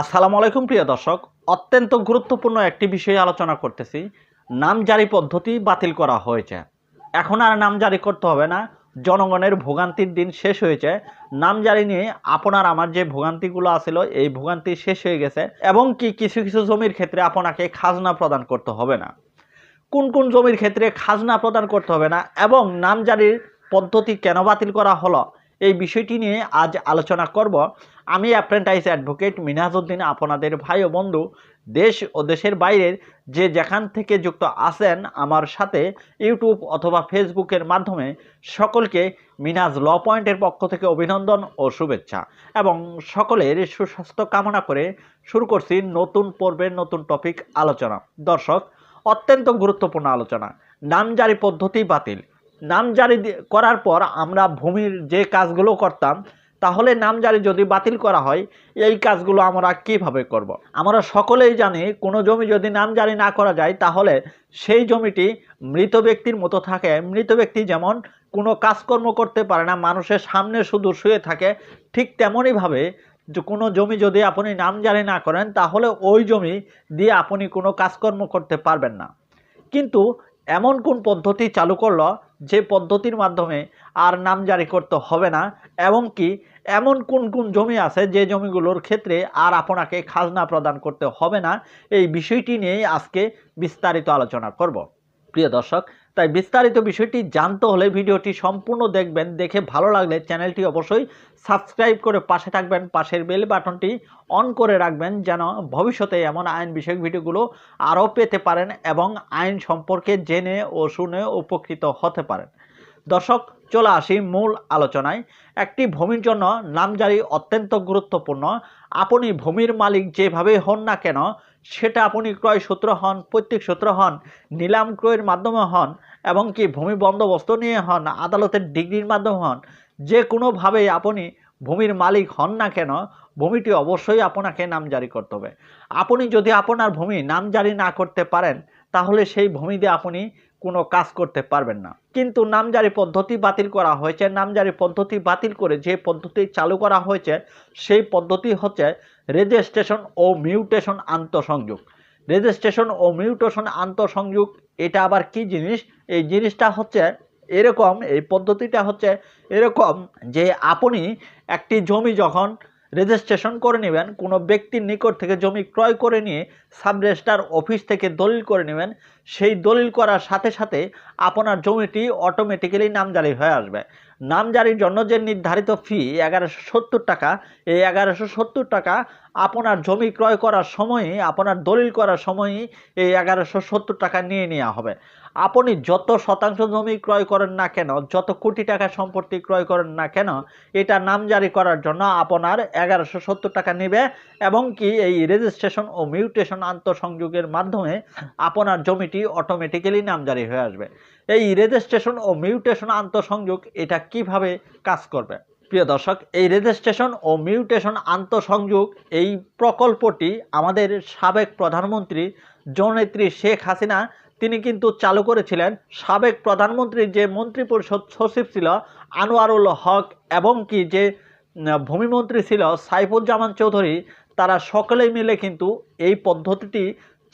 আসসালামু আলাইকুম প্রিয় দর্শক। অত্যন্ত গুরুত্বপূর্ণ একটি বিষয়ে আলোচনা করতেছি। নাম জারি পদ্ধতি বাতিল করা হয়েছে। এখন আর নাম জারি করতে হবে না। জনগণের ভোগান্তির দিন শেষ হয়েছে। নাম জারি নিয়ে আপনার আমার যে ভোগান্তিগুলো আছিল, এই ভোগান্তি শেষ হয়ে গেছে এবং কি কিছু কিছু জমির ক্ষেত্রে আপনাকে খাজনা প্রদান করতে হবে না। কোন কোন জমির ক্ষেত্রে খাজনা প্রদান করতে হবে না এবং নাম জারির পদ্ধতি কেন বাতিল করা হলো? এই বিষয়টি নিয়ে আজ আলোচনা করব। আমি অ্যাপ্রেন্টাইজ অ্যাডভোকেট মিনাজউদ্দিন, আপনাদের ভাই ও বন্ধু, দেশ ও দেশের বাইরের যে যেখান থেকে যুক্ত আছেন আমার সাথে ইউটিউব অথবা ফেসবুকের মাধ্যমে সকলকে মিনাজ ল পয়েন্টের পক্ষ থেকে অভিনন্দন ও শুভেচ্ছা এবং সকলের সুস্বাস্থ্য কামনা করে শুরু করছি নতুন পর্বের নতুন টপিক আলোচনা। দর্শক, অত্যন্ত গুরুত্বপূর্ণ আলোচনা। নামজারি পদ্ধতি বাতিল। নাম জারি করার পর আমরা ভূমির যে কাজগুলো করতাম, তাহলে নাম জারি যদি বাতিল করা হয়, এই কাজগুলো আমরা কীভাবে করব। আমরা সকলেই জানি কোনো জমি যদি নাম জারি না করা যায়, তাহলে সেই জমিটি মৃত ব্যক্তির মতো থাকে মৃত ব্যক্তি যেমন কোনো কাজকর্ম করতে পারে না, মানুষের সামনে শুধু শুয়ে থাকে, ঠিক তেমনইভাবে কোনো জমি যদি আপনি নাম জারি না করেন, তাহলে ওই জমি দিয়ে আপনি কোনো কাজকর্ম করতে পারবেন না কিন্তু এমন কোন পদ্ধতি চালু করল যে পদ্ধতির মাধ্যমে আর নাম জারি করতে হবে না, এবং কি এমন কোন কোন জমি আছে যে জমিগুলোর ক্ষেত্রে আর আপনাকে খাজনা প্রদান করতে হবে না, এই বিষয়টি নিয়েই আজকে বিস্তারিত আলোচনা করব। প্রিয় দর্শক তাই বিস্তারিত বিষয়টি জানতে হলে ভিডিওটি সম্পূর্ণ দেখবেন। দেখে ভালো লাগলে চ্যানেলটি অবশ্যই সাবস্ক্রাইব করে পাশে থাকবেন। পাশের বেল বাটনটি অন করে রাখবেন যেন ভবিষ্যতে এমন আইন বিষয়ক ভিডিওগুলো আরও পেতে পারেন এবং আইন সম্পর্কে জেনে ও শুনে উপকৃত হতে পারেন। দর্শক, চলে আসি মূল আলোচনায়। একটি ভূমির জন্য নামজারি অত্যন্ত গুরুত্বপূর্ণ। আপনি ভূমির মালিক যেভাবে হন না কেন সেটা আপনি ক্রয় সূত্র হন প্রত্যেক সূত্র হন, নিলাম ক্রয়ের মাধ্যমে হন, এবং কি ভূমি বন্দোবস্ত নিয়ে হন, আদালতের ডিগ্রির মাধ্যমে হন, যে কোনোভাবে আপনি ভূমির মালিক হন না কেন, ভূমিটি অবশ্যই আপনাকে নাম জারি করতে হবে। আপনি যদি আপনার ভূমি নাম জারি না করতে পারেন, তাহলে সেই ভূমিতে আপনি কোনো কাজ করতে পারবেন না। কিন্তু নামজারি পদ্ধতি বাতিল করা হয়েছে। নামজারি পদ্ধতি বাতিল করে যে পদ্ধতি চালু করা হয়েছে, সেই পদ্ধতি হচ্ছে রেজিস্ট্রেশন ও মিউটেশন আন্তঃসংযোগ। রেজিস্ট্রেশন ও মিউটেশন আন্তঃসংযোগ, এটা আবার কি জিনিস? এই জিনিসটা হচ্ছে এরকম, এই পদ্ধতিটা হচ্ছে এরকম যে আপনি একটি জমি যখন রেজিস্ট্রেশন করে নেবেন, কোনো ব্যক্তির নিকট থেকে জমি ক্রয় করে নিয়ে সাব রেজিস্ট্রার অফিস থেকে দলিল করে নেবেন, সেই দলিল করার সাথে সাথে আপনার জমিটি অটোমেটিক্যালি নামজারি হয়ে আসবে। নামজারির জন্য যে নির্ধারিত ফি এগারোশো সত্তর টাকা, এই এগারোশো সত্তর টাকা আপনার জমি ক্রয় করার সময়ই, আপনার দলিল করার সময়ই এই এগারোশো সত্তর টাকা নিয়ে নেওয়া হবে। আপনি যত শতাংশ জমি ক্রয় করেন না কেন, যত কোটি টাকা সম্পত্তি ক্রয় করেন না কেন, এটা নামজারি করার জন্য আপনার এগারোশো সত্তর টাকা নেবে এবং কি এই রেজিস্ট্রেশন ও মিউটেশন আন্তঃসংযোগের মাধ্যমে আপনার জমিটি অটোমেটিক্যালি নামজারি হয়ে আসবে। এই রেজিস্ট্রেশন ও মিউটেশন আন্তঃসংযোগ এটা কীভাবে কাজ করবে? প্রিয় দর্শক, এই রেজিস্ট্রেশন ও মিউটেশন আন্তঃসংযোগ এই প্রকল্পটি আমাদের সাবেক প্রধানমন্ত্রী জননেত্রী শেখ হাসিনা তিনি কিন্তু চালু করেছিলেন সাবেক প্রধানমন্ত্রীর যে মন্ত্রিপরিষদ সচিব ছিল, আনোয়ারুল হক, এবং কি যে ভূমিমন্ত্রী ছিল সাইফুজ্জামান চৌধুরী, তারা সকলেই মিলে কিন্তু এই পদ্ধতিটি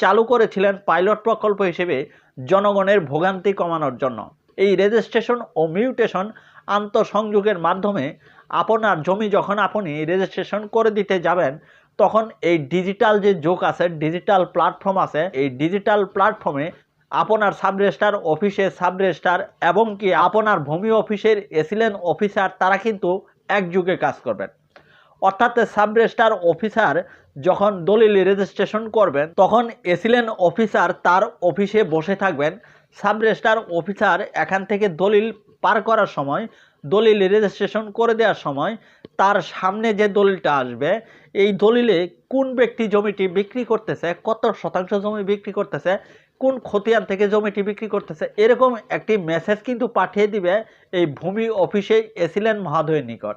চালু করেছিলেন পাইলট প্রকল্প হিসেবে জনগণের ভোগান্তি কমানোর জন্য। এই রেজিস্ট্রেশন ও মিউটেশন আন্তঃসংযোগের মাধ্যমে আপনার জমি যখন আপনি রেজিস্ট্রেশন করে দিতে যাবেন, তখন এই ডিজিটাল যে যোগ আছে ডিজিটাল প্ল্যাটফর্ম আছে, এই ডিজিটাল প্ল্যাটফর্মে আপনার সাব রেজিস্ট্রার অফিসে সাব রেজিস্ট্রার এবং কি আপনার ভূমি অফিসের এসিলেন অফিসার, তারা কিন্তু একযুগে কাজ করবেন। অর্থাৎ সাব রেজিস্ট্রার অফিসার যখন দলিল রেজিস্ট্রেশন করবেন, তখন এসিলেন অফিসার তার অফিসে বসে থাকবেন। সাব রেজিস্ট্রার অফিসার এখান থেকে দলিল পার করার সময়, দলিল রেজিস্ট্রেশন করে দেওয়ার সময় তার সামনে যে দলিলটা আসবে, এই দলিলে কোন ব্যক্তি জমিটি বিক্রি করতেছে, কত শতাংশ জমি বিক্রি করতেছে কোন খতিয়ান থেকে জমিটি বিক্রি করতেছে, এরকম একটি মেসেজ কিন্তু পাঠিয়ে দিবে এই ভূমি অফিসে এসিলেন মহাদয়ের নিকট।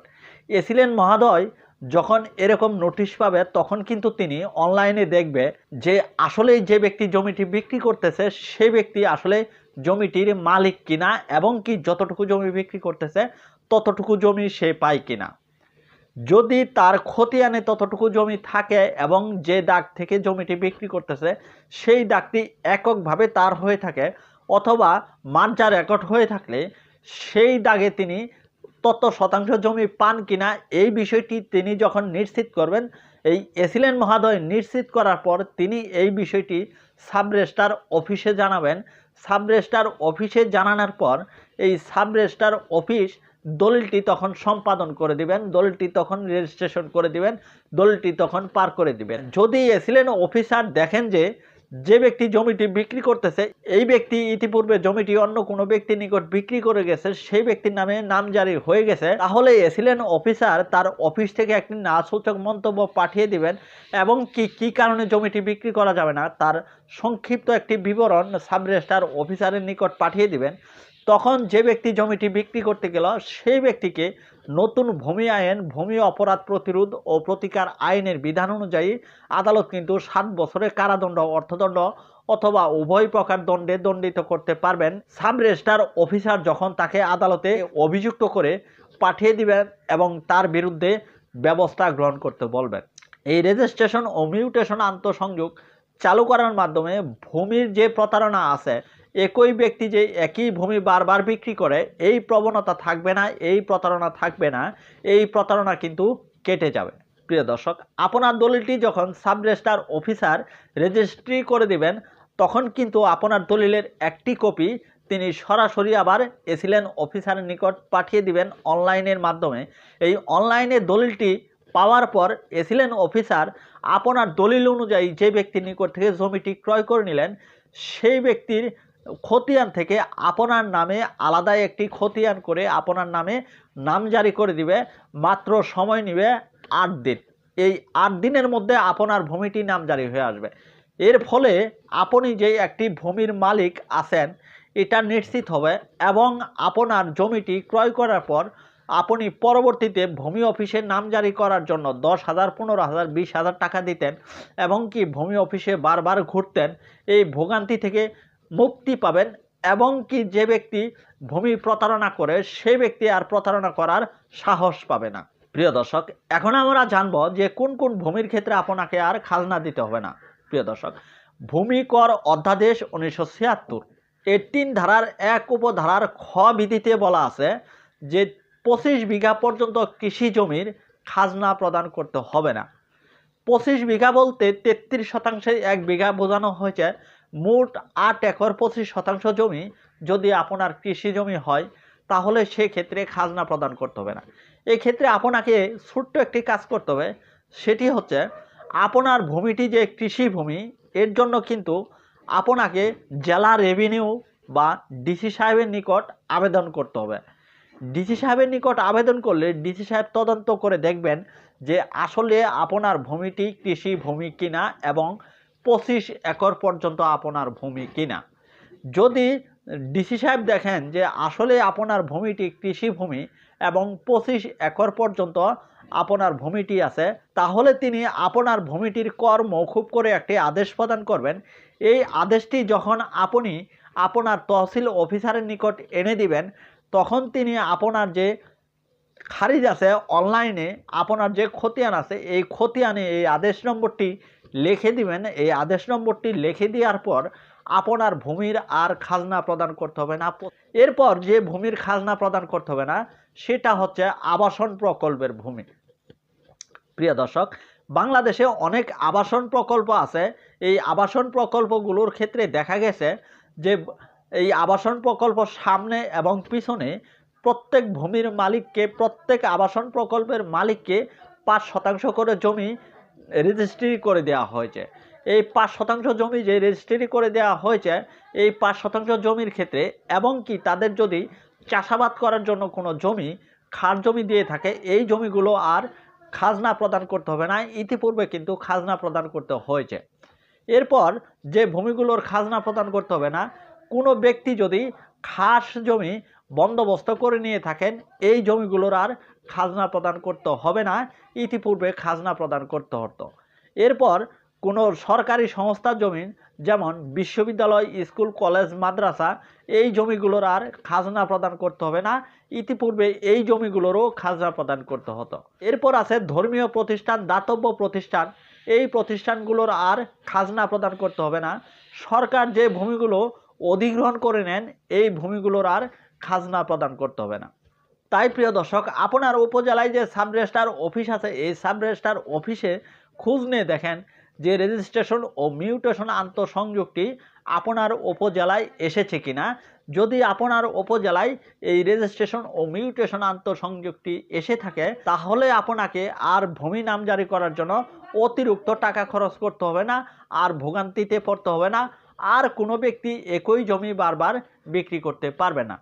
এসিলেন মহাদয় যখন এরকম নোটিশ পাবে, তখন কিন্তু তিনি অনলাইনে দেখবে যে আসলে যে ব্যক্তি জমিটি বিক্রি করতেছে, সে ব্যক্তি আসলে জমিটির মালিক কিনা এবং কি যতটুকু জমি বিক্রি করতেছে, ততটুকু জমি সে পায় কিনা। যদি তার খতিয়ানে ততটুকু জমি থাকে এবং যে দাগ থেকে জমিটি বিক্রি করতেছে, সেই দাগটি এককভাবে তার হয়ে থাকে অথবা মার্জার রেকর্ড হয়ে থাকলে সেই দাগে তিনি তত শতাংশ জমি পান কিনা এই বিষয়টি তিনি যখন নিশ্চিত করবেন, এই এসিলেন মহাদয় নিশ্চিত করার পর তিনি এই বিষয়টি সাব রেজিস্ট্রার অফিসে জানাবেন। সাব রেজিস্ট্রার অফিসে জানানোর পর এই সাব রেজিস্ট্রার অফিস দলিলটি তখন সম্পাদন করে দিবেন, দলটি তখন রেজিস্ট্রেশন করে দিবেন, দলটি তখন পার করে দিবেন। যদি এসিলেন অফিসার দেখেন যে যে ব্যক্তি জমিটি বিক্রি করতেছে, এই ব্যক্তি ইতিপূর্বে জমিটি অন্য কোনো ব্যক্তির নিকট বিক্রি করে গেছে, সেই ব্যক্তির নামে নামজারি হয়ে গেছে, তাহলে এসিলেন অফিসার তার অফিস থেকে একটি না সূচক মন্তব্য পাঠিয়ে দিবেন এবং কি কি কারণে জমিটি বিক্রি করা যাবে না, তার সংক্ষিপ্ত একটি বিবরণ সাব রেজিস্ট্রার অফিসারের নিকট পাঠিয়ে দিবেন। তখন যে ব্যক্তি জমিটি বিক্রি করতে গেল, সেই ব্যক্তিকে নতুন ভূমি আইন, ভূমি অপরাধ প্রতিরোধ ও প্রতিকার আইনের বিধান অনুযায়ী আদালত কিন্তু সাত বছরের কারাদণ্ড, অর্থদণ্ড অথবা উভয় প্রকার দণ্ডে দণ্ডিত করতে পারবেন। সাব রেজিস্ট্রার অফিসার যখন তাকে আদালতে অভিযুক্ত করে পাঠিয়ে দিবেন এবং তার বিরুদ্ধে ব্যবস্থা গ্রহণ করতে বলবেন। এই রেজিস্ট্রেশন ও মিউটেশন আন্তঃসংযোগ চালু করার মাধ্যমে ভূমির যে প্রতারণা আছে একই ব্যক্তি যে একই ভূমি বারবার বিক্রি করে, এই প্রবণতা থাকবে না, এই প্রতারণা থাকবে না, এই প্রতারণা কিন্তু কেটে যাবে। প্রিয় দর্শক, আপনার দলিলটি যখন সাব রেজিস্ট্রার অফিসার রেজিস্ট্রি করে দিবেন, তখন কিন্তু আপনার দলিলের একটি কপি তিনি সরাসরি আবার এসিলেন অফিসারের নিকট পাঠিয়ে দিবেন অনলাইনের মাধ্যমে। এই অনলাইনে দলিলটি পাওয়ার পর এসিলেন অফিসার আপনার দলিল অনুযায়ী যে ব্যক্তির নিকট থেকে জমিটি ক্রয় করে নিলেন, সেই ব্যক্তির খতিয়ান থেকে আপনার নামে আলাদা একটি খতিয়ান করে আপনার নামে নাম জারি করে দিবে, মাত্র সময় নিবে আট দিন। এই আট দিনের মধ্যে আপনার ভূমিটি নাম জারি হয়ে আসবে। এর ফলে আপনি যে একটি ভূমির মালিক আছেন, এটা নিশ্চিত হবে এবং আপনার জমিটি ক্রয় করার পর আপনি পরবর্তীতে ভূমি অফিসে নাম জারি করার জন্য দশ হাজার, পনেরো হাজার, বিশ হাজার টাকা দিতেন এবং কি ভূমি অফিসে বারবার ঘুরতেন। এই ভোগান্তি থেকে মুক্তি পাবেন এবং কি যে ব্যক্তি ভূমি প্রতারণা করে সেই ব্যক্তি আর প্রতারণা করার সাহস পাবে না। প্রিয় দর্শক, এখন আমরা জানব যে কোন কোন ভূমির ক্ষেত্রে আপনাকে আর খাজনা দিতে হবে না। প্রিয় দর্শক, ভূমি কর অধ্যাদেশ উনিশশো ছিয়াত্তর। এর তিন ধারার এক উপধারার খ বিধিতে বলা আছে যে পঁচিশ বিঘা পর্যন্ত কৃষি জমির খাজনা প্রদান করতে হবে না। পঁচিশ বিঘা বলতে তেত্রিশ শতাংশে এক বিঘা বোঝানো হয়েছে মোট আট একর পঁচিশ শতাংশ জমি যদি আপনার কৃষি জমি হয়, তাহলে সেক্ষেত্রে খাজনা প্রদান করতে হবে না। এক্ষেত্রে আপনাকে ছোট্ট একটি কাজ করতে হবে, সেটি হচ্ছে আপনার ভূমিটি যে কৃষি ভূমি, এর জন্য কিন্তু আপনাকে জেলা রেভিনিউ বা ডিসি সাহেবের নিকট আবেদন করতে হবে। ডিসি সাহেবের নিকট আবেদন করলে ডিসি সাহেব তদন্ত করে দেখবেন যে আসলে আপনার ভূমিটি কৃষি ভূমি কিনা এবং পঁচিশ একর পর্যন্ত আপনার ভূমি কিনা? যদি ডিসি সাহেব দেখেন যে আসলে আপনার ভূমিটি কৃষি ভূমি এবং পঁচিশ একর পর্যন্ত আপনার ভূমিটি আছে, তাহলে তিনি আপনার ভূমিটির কর মৌকুব করে একটি আদেশ প্রদান করবেন। এই আদেশটি যখন আপনি আপনার তহসিল অফিসারের নিকট এনে দিবেন, তখন তিনি আপনার যে খারিজ আছে, অনলাইনে আপনার যে খতিয়ান আছে, এই খতিয়ানে এই আদেশ নম্বরটি লিখে দিবেন, এই আদেশ নম্বরটি লিখে দেওয়ার পর আপনার ভূমির আর খাজনা প্রদান করতে হবে না। এরপর যে ভূমির খাজনা প্রদান করতে হবে না, সেটা হচ্ছে আবাসন প্রকল্পের ভূমি। প্রিয় দর্শক, বাংলাদেশে অনেক আবাসন প্রকল্প আছে। এই আবাসন প্রকল্পগুলোর ক্ষেত্রে দেখা গেছে যে এই আবাসন প্রকল্প সামনে এবং পিছনে প্রত্যেক ভূমির মালিককে, প্রত্যেক আবাসন প্রকল্পের মালিককে পাঁচ শতাংশ করে জমি রেজিস্ট্রি করে দেওয়া হয়েছে। এই পাঁচ শতাংশ জমি যে রেজিস্ট্রি করে দেওয়া হয়েছে, এই পাঁচ শতাংশ জমির ক্ষেত্রে এবং কি তাদের যদি চাষাবাদ করার জন্য কোনো জমি, খাস জমি দিয়ে থাকে, এই জমিগুলো আর খাজনা প্রদান করতে হবে না। ইতিপূর্বে কিন্তু খাজনা প্রদান করতে হয়েছে। এরপর যে ভূমিগুলোর খাজনা প্রদান করতে হবে না, কোনো ব্যক্তি যদি খাস জমি বন্দোবস্ত করে নিয়ে থাকেন, এই জমিগুলোর আর খাজনা প্রদান করতে হবে না, ইতিপূর্বে খাজনা প্রদান করতে হতো। এরপর কোনো সরকারি সংস্থার জমি যেমন বিশ্ববিদ্যালয়, স্কুল, কলেজ, মাদ্রাসা, এই জমিগুলোর আর খাজনা প্রদান করতে হবে না, ইতিপূর্বে এই জমিগুলোরও খাজনা প্রদান করতে হতো। এরপর আছে ধর্মীয় প্রতিষ্ঠান, দাতব্য প্রতিষ্ঠান। এই প্রতিষ্ঠানগুলোর আর খাজনা প্রদান করতে হবে না। সরকার যে ভূমিগুলো অধিগ্রহণ করে নেন, এই ভূমিগুলোর আর খাজনা প্রদান করতে হবে না। তাই প্রিয় দর্শক, আপনার উপজেলায় যে সাব রেজিস্ট্রার অফিস আছে, এই সাব রেজিস্ট্রার অফিসে খোঁজ নিয়ে দেখেন যে রেজিস্ট্রেশন ও মিউটেশন আন্তঃসংযোগটি আপনার উপজেলায় এসেছে কিনা। যদি আপনার উপজেলায় এই রেজিস্ট্রেশন ও মিউটেশন আন্তঃসংযোগটি এসে থাকে, তাহলে আপনাকে আর ভূমি নামজারি করার জন্য অতিরিক্ত টাকা খরচ করতে হবে না, আর ভোগান্তিতে পড়তে হবে না, আর কোনো ব্যক্তি একই জমি বারবার বিক্রি করতে পারবে না।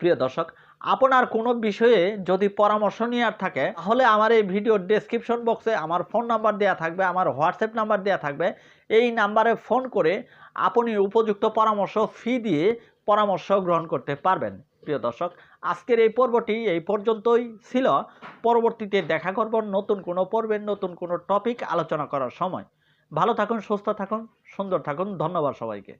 প্রিয় দর্শক আপনার কোনো বিষয়ে যদি পরামর্শ নেওয়ার থাকে, তাহলে আমার এই ভিডিওর ডেসক্রিপশন বক্সে আমার ফোন নাম্বার দেওয়া থাকবে, আমার হোয়াটসঅ্যাপ নাম্বার দেওয়া থাকবে। এই নাম্বারে ফোন করে আপনি উপযুক্ত পরামর্শ ফি দিয়ে পরামর্শ গ্রহণ করতে পারবেন। প্রিয় দর্শক, আজকের এই পর্বটি এই পর্যন্তই ছিল। পরবর্তীতে দেখা করব নতুন কোনো পর্বের নতুন কোনো টপিক আলোচনা করার সময়। ভালো থাকুন, সুস্থ থাকুন, সুন্দর থাকুন। ধন্যবাদ সবাইকে।